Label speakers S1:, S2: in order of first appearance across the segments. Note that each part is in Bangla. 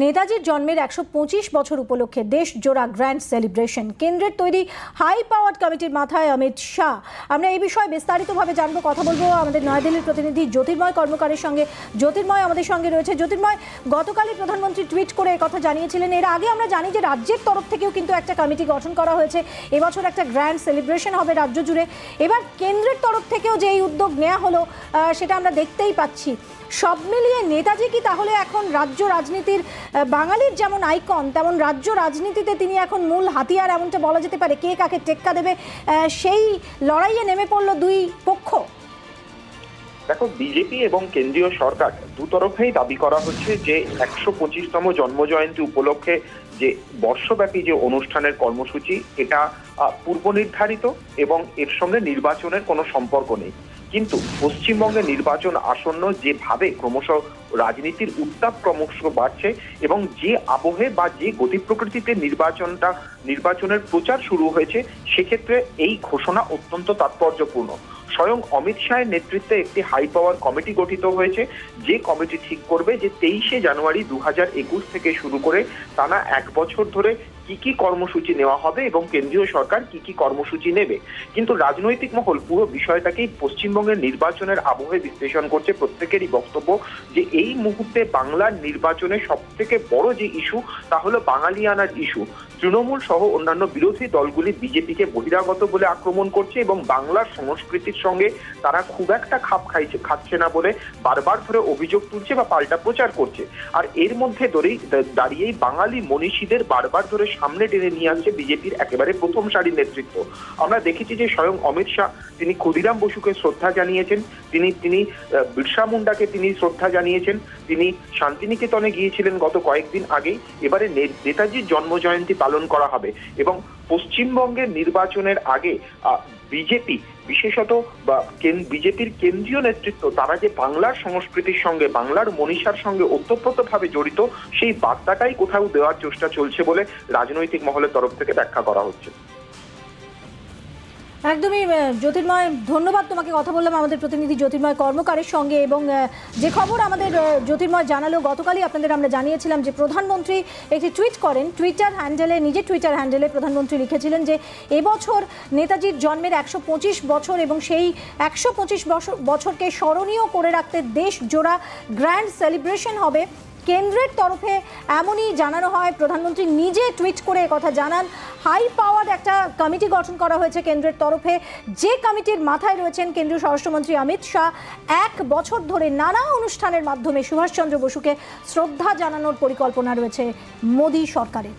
S1: নেতাজির জন্মের একশো পঁচিশ বছর উপলক্ষে দেশ জোড়া গ্র্যান্ড সেলিব্রেশন। কেন্দ্রের তৈরি হাই পাওয়ার কমিটির মাথায় অমিত শাহ। আমরা এই বিষয়ে বিস্তারিতভাবে জানব, কথা বলব আমাদের নয়াদিল্লির প্রতিনিধি জ্যোতির্ময় কর্মকারের সঙ্গে। জ্যোতির্ময় আমাদের সঙ্গে রয়েছে। জ্যোতির্ময়, গতকালই প্রধানমন্ত্রী টুইট করে কথা জানিয়েছিলেন, এর আগে আমরা জানি যে রাজ্যের তরফ থেকেও কিন্তু একটা কমিটি গঠন করা হয়েছে। এবছর একটা গ্র্যান্ড সেলিব্রেশন হবে রাজ্য জুড়ে। এবার কেন্দ্রের তরফ থেকেও যে এই উদ্যোগ নেওয়া হলো সেটা আমরা দেখতেই পাচ্ছি। সব মিলিয়ে নেতাজি কি তাহলে এখন রাজ্য রাজনীতির বাঙালির যেমন আইকন, তেমন রাজ্য রাজনীতিতে তিনি এখন মূল হাতিয়ার এমনটা বলা যেতে পারে। কে কাকে টেক্কা দেবে? সেই লড়াইয়ে নেমে পড়ল দুই পক্ষ।
S2: দেখো, বিজেপি এবং কেন্দ্রীয় সরকার দুতরফেই দাবি করা হচ্ছে যে একশো পঁচিশতম জন্মজয়ন্তী উপলক্ষে যে বর্ষব্যাপী যে অনুষ্ঠানের কর্মসূচি, এটা পূর্ব নির্ধারিত এবং এর সঙ্গে নির্বাচনের কোনো সম্পর্ক নেই। কিন্তু পশ্চিমবঙ্গে নির্বাচন আসন্ন যেভাবে ক্রমশ রাজনীতির উত্তাপ ক্রমশ বাড়ছে এবং যে আবহে বা যে গতি প্রকৃতিতে নির্বাচনটা, নির্বাচনের প্রচার শুরু হয়েছে, সেক্ষেত্রে এই ঘোষণা অত্যন্ত তাৎপর্যপূর্ণ। স্বয়ং অমিত শাহের নেতৃত্বে একটি হাই পাওয়ার কমিটি গঠিত হয়েছে। যে কমিটি ঠিক করবে যে তেইশে জানুয়ারি দু একুশ থেকে শুরু করে টানা এক বছর ধরে কি কি কর্মসূচি নেওয়া হবে এবং কেন্দ্রীয় সরকার কি কি কর্মসূচি নেবে। কিন্তু রাজনৈতিক মহল পুরো বিষয়টাকেই পশ্চিমবঙ্গের নির্বাচনের আবহে বিশ্লেষণ করছে। প্রত্যেকেরই বক্তব্য যে এই মুহূর্তে বাংলার নির্বাচনে সব থেকে বড় যে ইস্যু তা হলো বাঙালিয়ানার ইস্যু তৃণমূল সহ অন্যান্য বিরোধী দলগুলি বিজেপিকে বহিরাগত বলে আক্রমণ করছে এবং বাংলার সংস্কৃতির সঙ্গে তারা খুব একটা খাপ খাইছে, খাচ্ছে না বলে বারবার ধরে অভিযোগ তুলছে বা পাল্টা প্রচার করছে। আর এর মধ্যে ধরেই দাঁড়িয়েই বাঙালি মনীষীদের বারবার ধরে সামনে টেনে নিয়ে আসছে বিজেপির একেবারে প্রথম সারির নেতৃত্ব। আমরা দেখেছি যে স্বয়ং অমিত শাহ, তিনি ক্ষুদিরাম বসুকে শ্রদ্ধা জানিয়েছেন, তিনি তিনি বিরসা মুন্ডাকে তিনি শ্রদ্ধা জানিয়েছেন, তিনি শান্তিনিকেতনে গিয়েছিলেন গত কয়েকদিন আগেই। এবারে নেতাজির জন্মজয়ন্তী পালন করা হবে এবং পশ্চিমবঙ্গের নির্বাচনের আগে বিজেপি বিশেষত বা বিজেপির কেন্দ্রীয় নেতৃত্ব, তারা যে বাংলার সংস্কৃতির সঙ্গে, বাংলার মনীষার সঙ্গে ওতপ্রোতভাবে জড়িত, সেই বার্তাটাই কোথাও দেওয়ার চেষ্টা চলছে বলে রাজনৈতিক মহলের তরফ থেকে ব্যাখ্যা করা হচ্ছে।
S1: একদমই জ্যোতির্ময়, ধন্যবাদ তোমাকে কথা বললাম আমাদের প্রতিনিধি জ্যোতির্ময় কর্মকারের সঙ্গে এবং যে খবর আমাদের জ্যোতির্ময় জানালো, গতকালই আপনাদের আমরা জানিয়েছিলাম যে প্রধানমন্ত্রী একটি টুইট করেন, টুইটার হ্যান্ডেলে, নিজের টুইটার হ্যান্ডেলে প্রধানমন্ত্রী লিখেছিলেন যে, এবছর নেতাজির জন্মের একশো পঁচিশ বছর এবং সেই একশো পঁচিশ বছর, বছরকে স্মরণীয় করে রাখতে দেশ জোড়া গ্র্যান্ড সেলিব্রেশন হবে। কেন্দ্রের তরফে এমনই জানানো হয়। প্রধানমন্ত্রী নিজে টুইট করে কথা জানান। হাই পাওয়ার একটা কমিটি গঠন করা হয়েছে কেন্দ্রের তরফে। যে কমিটির মাথায় রয়েছেন কেন্দ্রীয় স্বরাষ্ট্রমন্ত্রী অমিত শাহ, এক বছর ধরে নানা অনুষ্ঠানের মাধ্যমে সুভাষচন্দ্র বসুকে শ্রদ্ধা জানানোর পরিকল্পনা রয়েছে মোদী সরকারের।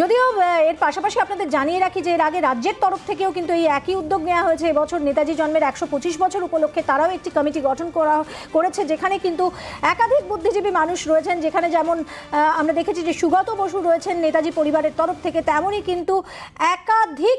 S1: যদিও এর পাশাপাশি আপনাদের জানিয়ে রাখি যে এর আগে রাজ্যের তরফ থেকেও কিন্তু এই একই উদ্যোগ নেওয়া হয়েছে। এবছর নেতাজি জন্মের একশো পঁচিশ বছর উপলক্ষে তারাও একটি কমিটি গঠন করা, করেছে, যেখানে কিন্তু একাধিক বুদ্ধিজীবী মানুষ রয়েছেন, যেখানে যেমন আমরা দেখেছি যে সুগত বসু রয়েছেন নেতাজি পরিবারের তরফ থেকে, তেমনই কিন্তু একাধিক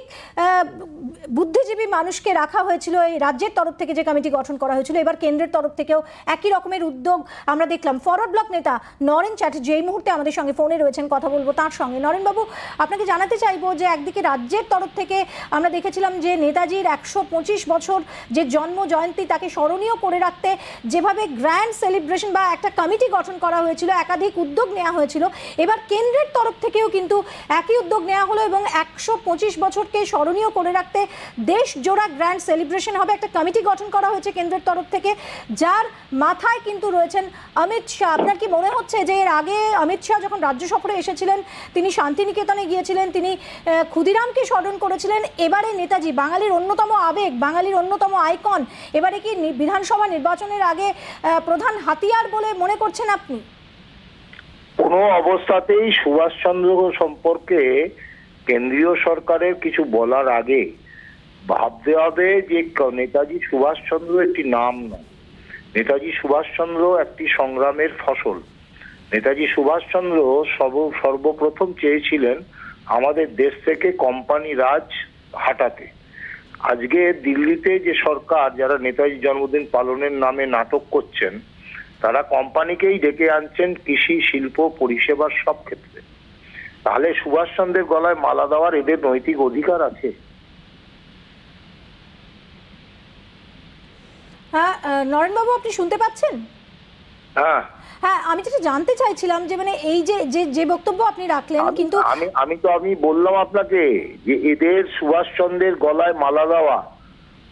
S1: বুদ্ধিজীবী মানুষকে রাখা হয়েছিল এই রাজ্যের তরফ থেকে যে কমিটি গঠন করা হয়েছিল। এবার কেন্দ্রের তরফ থেকেও একই রকমের উদ্যোগ আমরা দেখলাম। ফরওয়ার্ড ব্লক নেতা নরেন চ্যাটার্জি এই মুহূর্তে আমাদের সঙ্গে ফোনে রয়েছেন, কথা বলব তার সঙ্গে। নরেনবাবু আপনাকে জানাতে চাইব যে একদিকে রাজ্যের তরফ থেকে আমরা দেখেছিলাম যে নেতাজির একশো পঁচিশ বছর যে জন্ম জয়ন্তী তাকে স্মরণীয় করে রাখতে যেভাবে গ্র্যান্ড সেলিব্রেশন বা একটা কমিটি গঠন করা হয়েছিল, একাধিক উদ্যোগ নেওয়া হয়েছিল, এবার কেন্দ্রের তরফ থেকেও কিন্তু একই উদ্যোগ নেওয়া হলো এবং একশো পঁচিশ বছরকে স্মরণীয় করে রাখতে দেশ জোড়া গ্র্যান্ড সেলিব্রেশন হবে একটা কমিটি গঠন করা হয়েছে কেন্দ্রের তরফ থেকে, যার মাথায় কিন্তু রয়েছেন অমিত শাহ। আপনার কি মনে হচ্ছে যে এর আগে অমিত শাহ যখন রাজ্য সফরে এসেছিলেন, তিনি শান্তিনিকেতনে গিয়েছিলেন তিনি ক্ষুদিরামকে স্মরণ করেছিলেন। এবারে নেতাজি, বাঙালির অন্যতম আবেগ, বাঙালির অন্যতম আইকন। এবারে কি বিধানসভা নির্বাচনের আগে প্রধান হাতিয়ার বলে মনে করছেন আপনি?
S3: কোনো অবস্থাতেই সুভাষচন্দ্র সম্পর্কে কেন্দ্রীয় সরকারের কিছু বলার আগে ভাবতে হবে যে নেতাজি সুভাষচন্দ্র একটি নাম নয়। নেতাজি সুভাষচন্দ্র একটি সংগ্রামের ফসল। নেতাজি সুভাষচন্দ্র সর্ব, সর্বপ্রথম চেয়েছিলেন আমাদের দেশ থেকে কোম্পানি রাজ হাঁটাতে। আজকে দিল্লিতে যে সরকার, যারা নেতাজি জন্মদিন পালনের নামে নাটক করছেন, তারা কোম্পানিকেই ডেকে আনছেন কৃষি, শিল্প, পরিষেবার সব ক্ষেত্রে। তাহলে সুভাষচন্দ্রের গলায় মালা দেওয়ার এদের নৈতিক অধিকার আছে?
S1: হ্যাঁ নরেনবাবু, আপনি শুনতে পাচ্ছেন?
S3: হ্যাঁ।
S1: হ্যাঁ আমি যেটা জানতে চাইছিলাম যে মানে এই যে যে যে বক্তব্য আপনি রাখলেন কিন্তু
S3: আমি আমি তো আমি বললাম আপনাকে যে এদের সুভাষচন্দ্রের গলায় মালা দেওয়া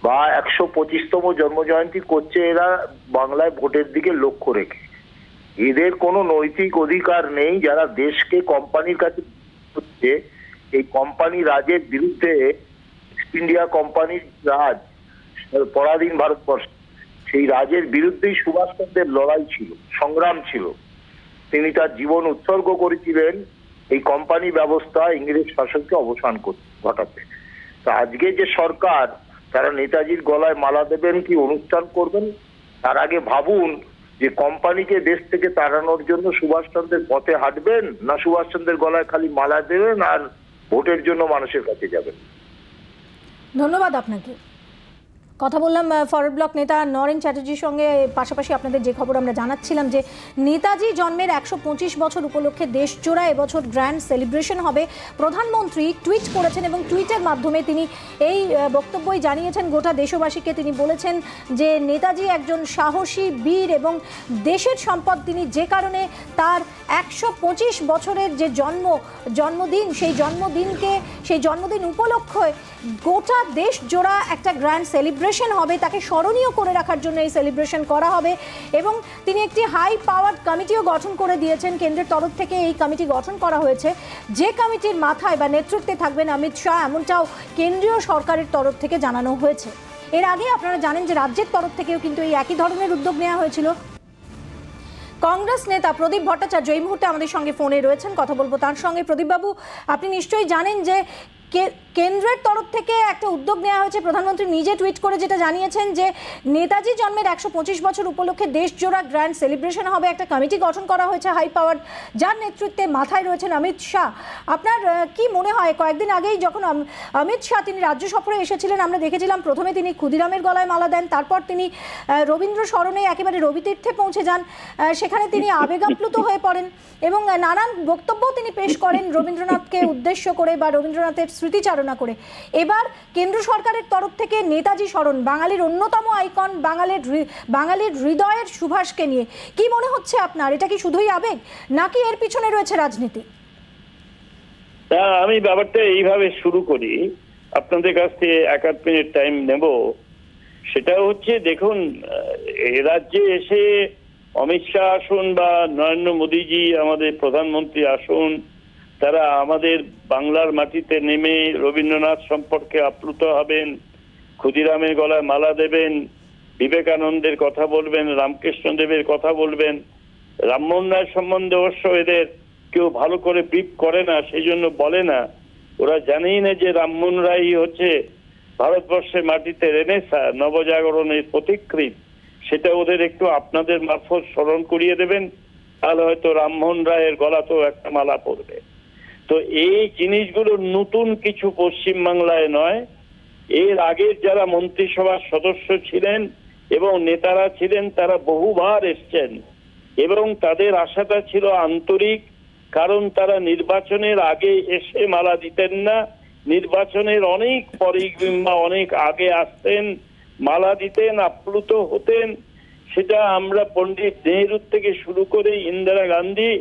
S3: বা একশো পঁচিশতম জন্মজয়ন্তী করছে এরা বাংলায় ভোটের দিকে লক্ষ্য রেখে। এদের কোনো নৈতিক অধিকার নেই যারা দেশকে কোম্পানির কাছে হচ্ছে এই কোম্পানি রাজের বিরুদ্ধে ইস্ট ইন্ডিয়া কোম্পানির রাজ পরাধীন ভারতবর্ষ। সেই রাজের বিরুদ্ধেই সুভাষচন্দ্রের লড়াই ছিল, সংগ্রাম ছিল। তিনি তার জীবন উৎসর্গ করেছিলেন এই কোম্পানি ব্যবস্থা ইংরেজ শাসনকে অবসান ঘটাতে। তা আজকে যে সরকার, তারা নেতাজির গলায় মালা দেবেন কি অনুষ্ঠান করবেন, তার আগে ভাবুন যে কোম্পানিকে দেশ থেকে তাড়ানোর জন্য সুভাষচন্দ্রের পথে হাঁটবেন না সুভাষচন্দ্রের গলায় খালি মালা দেবেন আর ভোটের জন্য মানুষের কাছে যাবেন।
S1: ধন্যবাদ আপনাকে। কথা বললাম ফরওয়ার্ড ব্লক নেতা নরেন চ্যাটার্জির সঙ্গে। পাশাপাশি আপনাদের যে খবর আমরা জানাচ্ছিলাম যে নেতাজি জন্মের একশো পঁচিশ বছর উপলক্ষে দেশজোড়া এবছর গ্র্যান্ড সেলিব্রেশন হবে। প্রধানমন্ত্রী টুইট করেছেন এবং টুইটের মাধ্যমে তিনি এই বক্তব্যই জানিয়েছেন। গোটা দেশবাসীকে তিনি বলেছেন যে নেতাজি একজন সাহসী বীর এবং দেশের সম্পদ তিনি যে কারণে তার একশো পঁচিশ বছরের যে জন্ম, জন্মদিন, সেই জন্মদিনকে, সেই জন্মদিন উপলক্ষে গোটা দেশ জোড়া একটা গ্র্যান্ড সেলিব্রেশন হবে, তাকে স্মরণীয় করে রাখার জন্য এই সেলিব্রেশন করা হবে এবং তিনি একটি হাই পাওয়ার কমিটিও গঠন করে দিয়েছেন। কেন্দ্রের তরফ থেকে এই কমিটি গঠন করা হয়েছে। যে কমিটির মাথায় বা নেতৃত্বে থাকবেন অমিত শাহ, এমনটাও কেন্দ্রীয় সরকারের তরফ থেকে জানানো হয়েছে। এর আগে আপনারা জানেন যে রাজ্যের তরফ থেকেও কিন্তু এই একই ধরনের উদ্যোগ নেওয়া হয়েছিল। কংগ্রেস নেতা প্রদীপ ভট্টাচার্য এই মুহূর্তে আমাদের সঙ্গে ফোনে রয়েছেন, কথা বলব তার সঙ্গে। প্রদীপবাবু, আপনি নিশ্চয়ই জানেন যে কেন্দ্রের তরফ থেকে একটা উদ্যোগ নেওয়া হয়েছে। প্রধানমন্ত্রী নিজে টুইট করে যেটা জানিয়েছেন যে, নেতাজি জন্মের একশো পঁচিশ বছর উপলক্ষে দেশজোড়া গ্র্যান্ড সেলিব্রেশন হবে। একটা কমিটি গঠন করা হয়েছে হাই পাওয়ার, যার নেতৃত্বে মাথায় রয়েছেন অমিত শাহ। আপনার কি মনে হয়? কয়েকদিন আগেই যখন অমিত শাহ তিনি রাজ্য সফরে এসেছিলেন, আমরা দেখেছিলাম প্রথমে তিনি ক্ষুদিরামের গলায় মালা দেন, তারপর তিনি রবীন্দ্র স্মরণে একেবারে রবিতীর্থে পৌঁছে যান। সেখানে তিনি আবেগাপ্লুত হয়ে পড়েন এবং নানান বক্তব্য তিনি পেশ করেন রবীন্দ্রনাথকে উদ্দেশ্য করে বা রবীন্দ্রনাথের স্মৃতিচারণা করে। এবার কেন্দ্র সরকারের তরফ থেকে নেতাজি স্মরণ বাঙালির অন্যতম আইকন, বাঙালির বাঙালির হৃদয়ের সুভাষকে নিয়ে। কি মনে হচ্ছে আপনার? এটা কি শুধুই আবেগ? নাকি এর পিছনে রয়েছে রাজনীতি?
S4: তা আমি ব্যাপারটা এইভাবে শুরু করি। আপনাদের কাছ থেকে এক আধ মিনিট টাইম নেব। সেটা হচ্ছে, দেখুন এ রাজ্যে এসে অমিত শাহ আসুন বা নরেন্দ্র মোদীজি, আমাদের প্রধানমন্ত্রী আসুন তারা আমাদের বাংলার মাটিতে নেমে রবীন্দ্রনাথ সম্পর্কে আপ্লুত হবেন, ক্ষুদিরামের গলায় মালা দেবেন, বিবেকানন্দের কথা বলবেন রামকৃষ্ণ দেবের কথা বলবেন। রামমোহন রায় সম্বন্ধে অবশ্য এদের কেউ ভালো করে ব্রিফ করে না সেই জন্য বলে না। ওরা জানেই না যে রামমোহন রায় হচ্ছে ভারতবর্ষের মাটিতে রেনেসা নবজাগরণের প্রতিকৃত সেটা ওদের একটু আপনাদের মারফত স্মরণ করিয়ে দেবেন, তাহলে হয়তো রামমোহন রায়ের গলাতেও একটা মালা পড়বে। তো এই জিনিসগুলো নতুন কিছু পশ্চিম বাংলায় নয়। এর আগের যারা মন্ত্রিসভার সদস্য ছিলেন এবং নেতারা ছিলেন, তারা বহুবার এসছেন এবং তাদের আশাটা ছিল আন্তরিক, কারণ তারা নির্বাচনের আগে এসে মালা দিতেন না। নির্বাচনের অনেক পরে কিংবা অনেক আগে আসতেন, মালা দিতেন, আপ্লুত হতেন। সেটা আমরা পণ্ডিত নেহরুর থেকে শুরু করে ইন্দিরা গান্ধী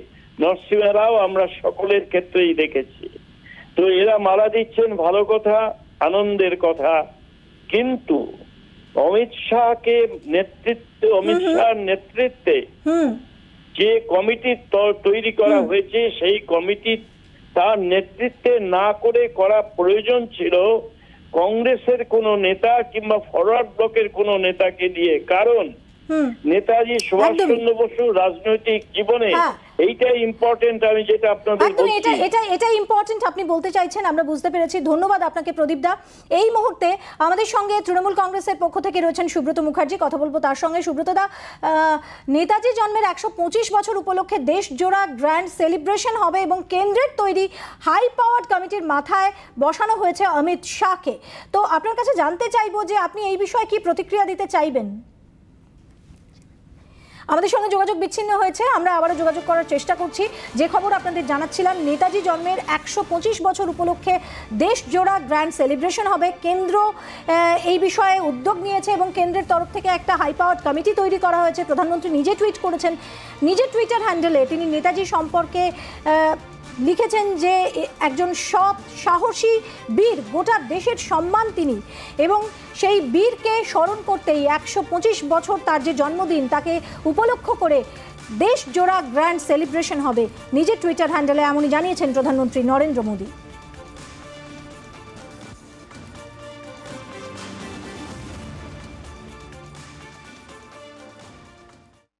S4: নরসিংহ রাও আমরা সকলের ক্ষেত্রেই দেখেছি। তো এরা মারা দিচ্ছেন ভালো কথা আনন্দের কথা। কিন্তু অমিত শাহকে নেতৃত্বে অমিত শাহর নেতৃত্বে যে কমিটি তৈরি করা হয়েছে সেই কমিটি তার নেতৃত্বে না করে করা প্রয়োজন ছিল কংগ্রেসের কোনো নেতা কিংবা ফরওয়ার্ড ব্লকের কোনো নেতাকে দিয়ে। কারণ নেতাজি সুভাষচন্দ্র বসু রাজনৈতিক জীবনে
S1: হ্যাঁ।
S4: এইটাই ইম্পর্টেন্ট আমি যেটা আপনাদের
S1: একদম এটা এটা এটা ইম্পর্টেন্ট আপনি বলতে চাইছেন আমরা বুঝতে পেরেছি। ধন্যবাদ আপনাকে প্রদীপ দা। এই মুহূর্তে আমাদের সঙ্গে তৃণমূল কংগ্রেসের পক্ষ থেকে রয়েছেন সুব্রত মুখার্জি কথা বলব তার সঙ্গে। সুব্রত দা নেতাজি জন্মের একশো পঁচিশ বছর উপলক্ষে দেশ জোড়া গ্র্যান্ড সেলিব্রেশন হবে এবং কেন্দ্রের তৈরি হাই পাওয়ার কমিটির মাথায় বসানো হয়েছে অমিত শাহকে। তো আপনার কাছে জানতে চাইব যে আপনি এই বিষয়ে কি প্রতিক্রিয়া দিতে চাইবেন? আমাদের সঙ্গে যোগাযোগ বিচ্ছিন্ন হয়েছে। আমরা আবারও যোগাযোগ করার চেষ্টা করছি। যে খবর আপনাদের জানাচ্ছিলাম, নেতাজি জন্মের একশো পঁচিশ বছর উপলক্ষে দেশজোড়া গ্র্যান্ড সেলিব্রেশন হবে। কেন্দ্র এই বিষয়ে উদ্যোগ নিয়েছে এবং কেন্দ্রের তরফ থেকে একটা হাই পাওয়ার কমিটি তৈরি করা হয়েছে। প্রধানমন্ত্রী নিজে টুইট করেছেন। নিজের টুইটার হ্যান্ডেলে তিনি নেতাজি সম্পর্কে লিখেছেন যে একজন সৎ, সাহসী বীর, গোটা দেশের সম্মান তিনি। এবং সেই বীরকে স্মরণ করতেই একশো পঁচিশ বছর তার যে জন্মদিন, তাকে উপলক্ষ করে দেশ জোড়া গ্র্যান্ড সেলিব্রেশন হবে। নিজের টুইটার হ্যান্ডেলে এমনই জানিয়েছেন প্রধানমন্ত্রী নরেন্দ্র মোদী।